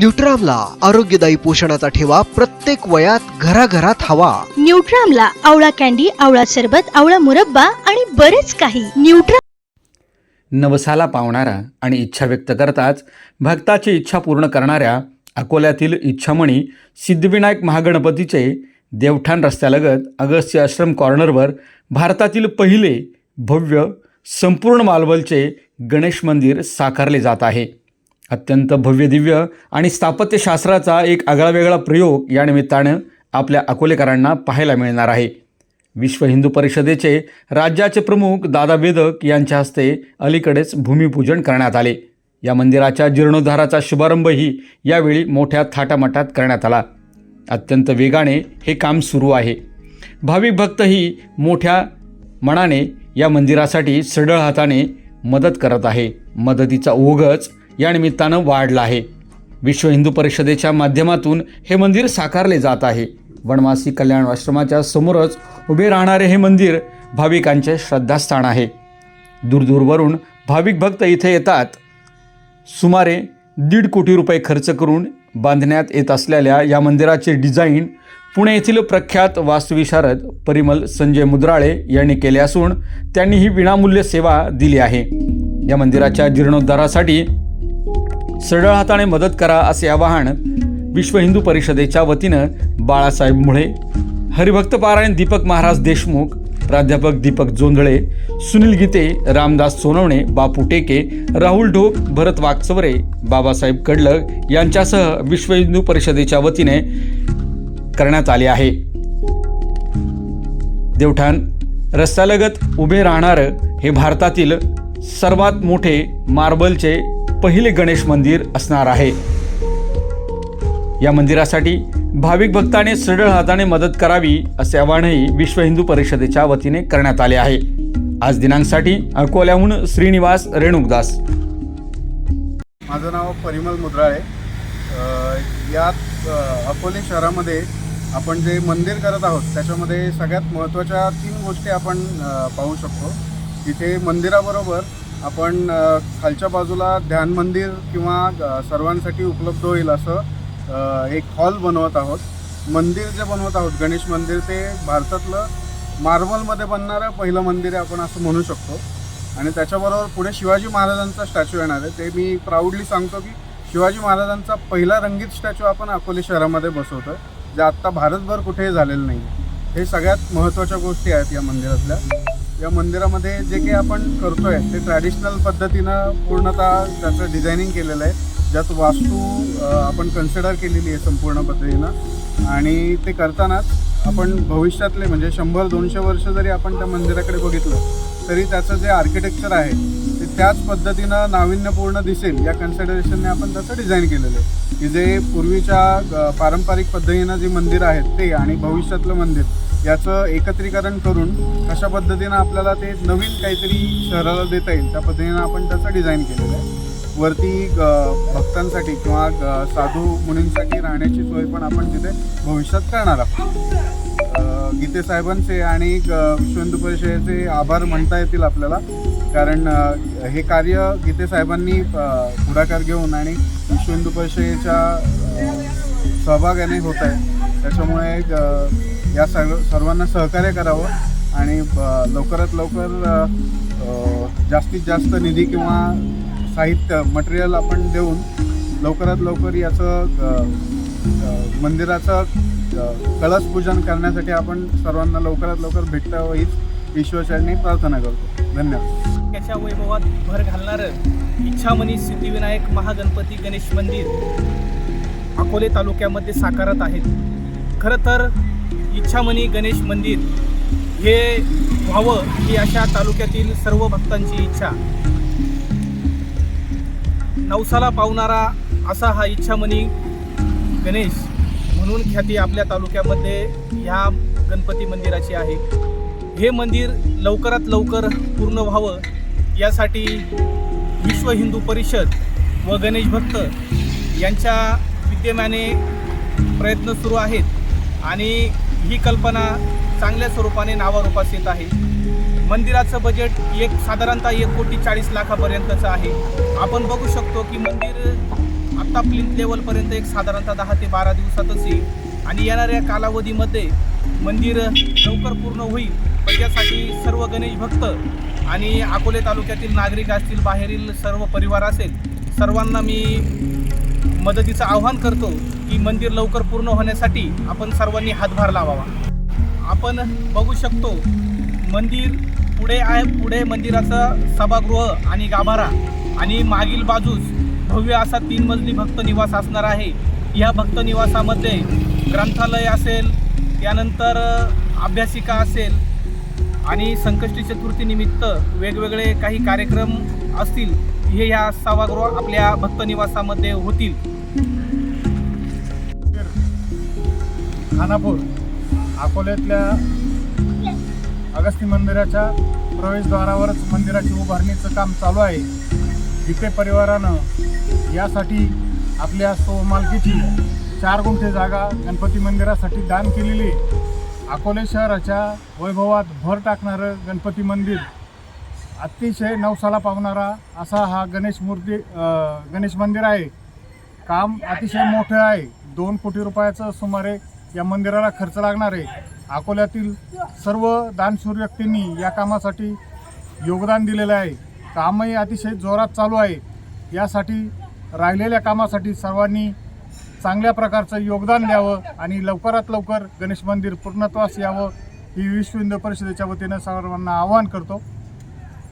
न्यूट्रामला आरोग्यदायी पोषणाचा ठेवा प्रत्येक वयात घराघरात हवा. न्यूट्रामला आवळा कॅन्डी आवळा सरबत आवळा मुरब्बा आणि बरेच काही. न्यूट्रा नवसाला पावणारा आणि इच्छा व्यक्त करताच भक्ताची इच्छा पूर्ण करणाऱ्या अकोल्यातील इच्छामणी सिद्धिविनायक महागणपतीचे देवठाण रस्त्यालगत अगस्त्य आश्रम कॉर्नरवर भारतातील पहिले भव्य संपूर्ण मालवलचे गणेश मंदिर साकारले जात आहे. अत्यंत भव्य दिव्य आणि स्थापत्यशास्त्राचा एक आगळावेगळा प्रयोग या निमित्तानं आपल्या अकोलेकरांना पाहायला मिळणार आहे. विश्व हिंदू परिषदेचे राज्याचे प्रमुख दादा वेदक यांच्या हस्ते अलीकडेच भूमिपूजन करण्यात आले. या मंदिराच्या जीर्णोद्धाराचा शुभारंभही यावेळी मोठ्या थाटामाटात करण्यात आला. अत्यंत वेगाने हे काम सुरू आहे. भाविक भक्तही मोठ्या मनाने या मंदिरासाठी सढळ हाताने मदत करत आहे. मदतीचा ओघच या निमित्तानं वाढला आहे. विश्व हिंदू परिषदेच्या माध्यमातून हे मंदिर साकारले जात आहे. वनवासी कल्याण आश्रमाच्या समोरच उभे राहणारे हे मंदिर भाविकांचे श्रद्धास्थान आहे. दूरदूरवरून भाविक भक्त इथे येतात. सुमारे दीड कोटी रुपये खर्च करून बांधण्यात येत असलेल्या या मंदिराचे डिझाईन पुणे येथील प्रख्यात वास्तुविशारद परिमल संजय मुद्राळे यांनी केले असून त्यांनी ही विनामूल्य सेवा दिली आहे. या मंदिराच्या जीर्णोद्धारासाठी सरळ हाताने मदत करा असे आवाहन विश्व हिंदू परिषदेच्या वतीनं बाळासाहेब मुळे हरिभक्त पारायण दीपक महाराज देशमुख प्राध्यापक दीपक जोंधळे सुनील गीते रामदास सोनवणे बापू टेके राहुल ढोक भरत वागचवरे बाबासाहेब कडलग यांच्यासह विश्व हिंदू परिषदेच्या वतीने करण्यात आले आहे. देवठाण रस्त्यालगत उभे राहणारं हे भारतातील सर्वात मोठे मार्बलचे पहिले गणेश मंदिर असणार आहे. या मंदिरासाठी भाविक भक्ताने सरळ हाताने मदत करावी असे आवाहनही विश्व हिंदू परिषदेच्या वतीने करण्यात आले आहे. आज दिनांकसाठी अकोल्याहून श्रीनिवास रेणुकदास. माझं नाव परिमल मुद्राळे. यात अकोले शहरामध्ये आपण जे मंदिर करत आहोत त्याच्यामध्ये सगळ्यात महत्त्वाच्या तीन गोष्टी आपण पाहू शकतो. तिथे मंदिराबरोबर आपण खालच्या बाजूला ध्यान मंदिर किंवा सर्वांसाठी उपलब्ध होईल असं एक हॉल बनवत आहोत. मंदिर जे बनवत आहोत गणेश मंदिर ते भारतातलं मार्बलमध्ये बनणारं पहिलं मंदिर आहे आपण असं म्हणू शकतो. आणि त्याच्याबरोबर पुढे शिवाजी महाराजांचा स्टॅच्यू येणार आहे. ते मी प्राऊडली सांगतो की शिवाजी महाराजांचा पहिला रंगीत स्टॅच्यू आपण अकोले शहरामध्ये बसवतो जे आत्ता भारतभर कुठेही झालेलं नाही हे सगळ्यात महत्त्वाच्या गोष्टी आहेत या मंदिरातल्या. या मंदिरामध्ये जे काही आपण करतोय ते ट्रॅडिशनल पद्धतीनं पूर्णतः त्याचं डिझायनिंग केलेलं आहे. ज्यात वास्तू आपण कन्सिडर केलेली आहे संपूर्ण पद्धतीनं. आणि ते करतानाच आपण भविष्यातले म्हणजे शंभर दोनशे वर्ष जरी आपण त्या मंदिराकडे बघितलं तरी त्याचं जे आर्किटेक्चर आहे ते त्याच पद्धतीनं नाविन्यपूर्ण दिसेल. या कन्सिडरेशनने आपण त्याचं डिझाईन केलेलं आहे. की जे पूर्वीच्या पारंपरिक पद्धतीनं जी मंदिर आहेत ते आणि भविष्यातलं मंदिर याचं एकत्रीकरण करून कशा पद्धतीनं आपल्याला ते नवीन काहीतरी शहराला देता येईल त्या पद्धतीनं आपण त्याचं डिझाईन केलेलं आहे. वरती भक्तांसाठी किंवा साधू मुनींसाठी राहण्याची सोय पण आपण तिथे भविष्यात करणार आहोत. गीते साहेबांचे आणि अ, परिषदेचे आभार म्हणता येतील आपल्याला. कारण हे कार्य गीते साहेबांनी पुढाकार घेऊन आणि विश्व हिंदू परिषदेच्या सहभागाने होत आहे. त्याच्यामुळे या सर्व सर्वांना सहकार्य करावं आणि लवकरात लवकर जास्तीत जास्त निधी किंवा साहित्य मटेरियल आपण देऊन लवकरात लवकर याचं मंदिराचं कळस पूजन करण्यासाठी आपण सर्वांना लवकरात लवकर भेटावं हीच ईश्वरचरणी प्रार्थना करतो. धन्यवाद. त्याच्या वैभवात भर घालणारं? इच्छामणी सिद्धिविनायक महागणपती गणेश मंदिर अकोले तालुक्यामध्ये साकारत आहेत. खरं तर इच्छामणी गणेश मंदिर हे व्हावं ही अशा तालुक्यातील सर्व भक्तांची इच्छा. नवसाला पावणारा असा हा इच्छामणी गणेश म्हणून ख्याती आपल्या तालुक्यामध्ये ह्या गणपती मंदिराची आहे. हे मंदिर लवकरात लवकर पूर्ण व्हावं यासाठी विश्व हिंदू परिषद व गणेश भक्त यांच्या विद्यमाने प्रयत्न सुरू आहेत. आणि ही कल्पना चांगल्या स्वरूपाने नावारूपास येत आहे. मंदिराचं बजेट एक साधारणतः एक कोटी चाळीस लाखापर्यंतचं आहे. आपण बघू शकतो की मंदिर आत्ता प्लिंथ लेवलपर्यंत एक साधारणतः दहा ते बारा दिवसातच येईल. आणि येणाऱ्या कालावधीमध्ये मंदिर लवकर पूर्ण होईल. पण त्यासाठी सर्व गणेश भक्त आणि अकोले तालुक्यातील नागरिक असतील बाहेरील सर्व परिवार असेल सर्वांना मी मदतीचं आव्हान करतो की मंदिर लवकर पूर्ण होण्यासाठी आपण सर्वांनी हातभार लावावा. आपण बघू शकतो मंदिर पुढे आहे पुढे मंदिराचं सभागृह आणि गाभारा आणि मागील बाजूस भव्य असा तीन मजली भक्त निवास असणार आहे. या भक्त निवासामध्ये ग्रंथालय असेल त्यानंतर अभ्यासिका असेल आणि संकष्टी चतुर्थीनिमित्त वेगवेगळे काही कार्यक्रम असतील. हे ह्या सभागृह आपल्या भक्त निवासामध्ये होतील. खानापूर अकोल्यातल्या अगस्ती मंदिराच्या प्रवेशद्वारावरच मंदिराची उभारणीचं काम चालू आहे. जिथे परिवारानं यासाठी आपल्या सोमालकीची चार गुंठे जागा गणपती मंदिरासाठी दान केलेली अकोले शहराच्या वैभवात भर टाकणारं गणपती मंदिर अतिशय नवसाला पावणारा असा हा गणेश मूर्ती गणेश मंदिर आहे. काम अतिशय मोठं आहे. दोन कोटी रुपयाचं सुमारे या मंदिराला खर्च लागणार आहे. अकोल्यातील सर्व दानशूर व्यक्तींनी या कामासाठी योगदान दिलेलं आहे. कामही अतिशय जोरात चालू आहे. यासाठी राहिलेल्या कामासाठी सर्वांनी चांगल्या प्रकारचं योगदान द्यावं आणि लवकरात लवकर गणेश मंदिर पूर्णत्वास यावं ही विश्व हिंदू परिषदेच्या वतीनं सर्वांना आवाहन करतो.